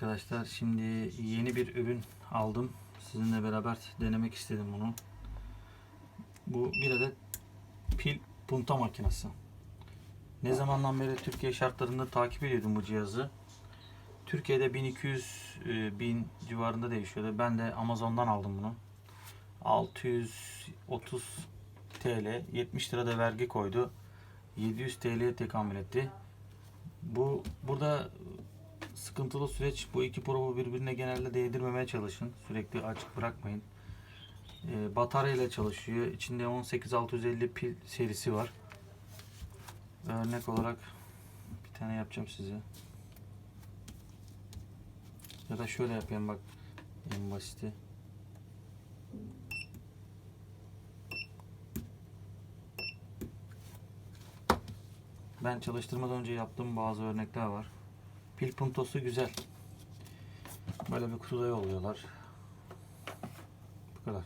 Arkadaşlar şimdi yeni bir ürün aldım. Sizinle beraber denemek istedim bunu. Bu bir adet pil punta makinesi. Ne zamandan beri Türkiye şartlarında takip ediyordum bu cihazı. Türkiye'de 1200 e, civarında değişiyordu. Ben de Amazon'dan aldım bunu. 630 TL, 70 lira da vergi koydu. 700 TL'ye tekamül etti. Bu burada sıkıntılı süreç bu iki probu birbirine genelde değdirmemeye çalışın. Sürekli açık bırakmayın. Ee, batarya ile çalışıyor. İçinde 18650 pil serisi var. Örnek olarak bir tane yapacağım size. Ya da şöyle yapayım bak en basiti. Ben çalıştırmadan önce yaptığım bazı örnekler var. Pil puntosu güzel. Böyle bir kutuda yolluyorlar. Bu kadar.